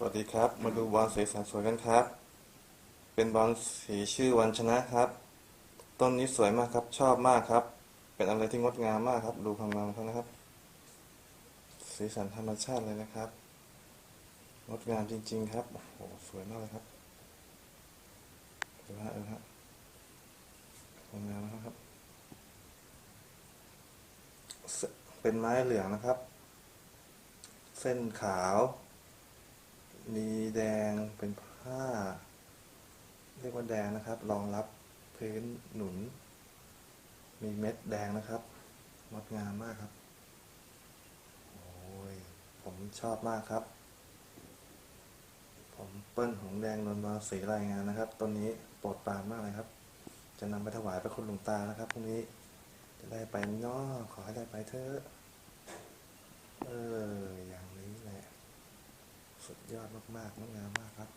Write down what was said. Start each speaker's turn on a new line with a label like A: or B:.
A: สวัสดีครับ มาดูบอลสีสันสวยกันครับ เป็นบอลสีชื่อวันชนะครับ ต้นนี้สวยมากครับ ชอบมากครับ เป็นอะไรที่งดงามมากครับ ดูความงามเขานะครับ สีสันธรรมชาติเลยนะครับ งดงามจริง ๆ ครับ โอ้โห สวยมากเลยครับดูฮะดูฮะงดงามนะครับ เป็นไม้เหลืองนะครับ เส้นขาว แดงเป็นผ้า เรียกว่าแดงนะครับ รองรับพื้นหนุน มีเม็ดแดงนะครับงดงามมากครับ โอ้ย ผมชอบมากครับ ผมเปิ้ลหงแดงนนมาสีรายงานนะครับต้นนี้โปรดปรานมากเลยครับ จะนำไปถวายพระคุณหลวงตานะครับพรุ่งนี้จะได้ไปเนาะขอให้ได้ไปเถอะ สุดยอดมากๆงดงามมากครับ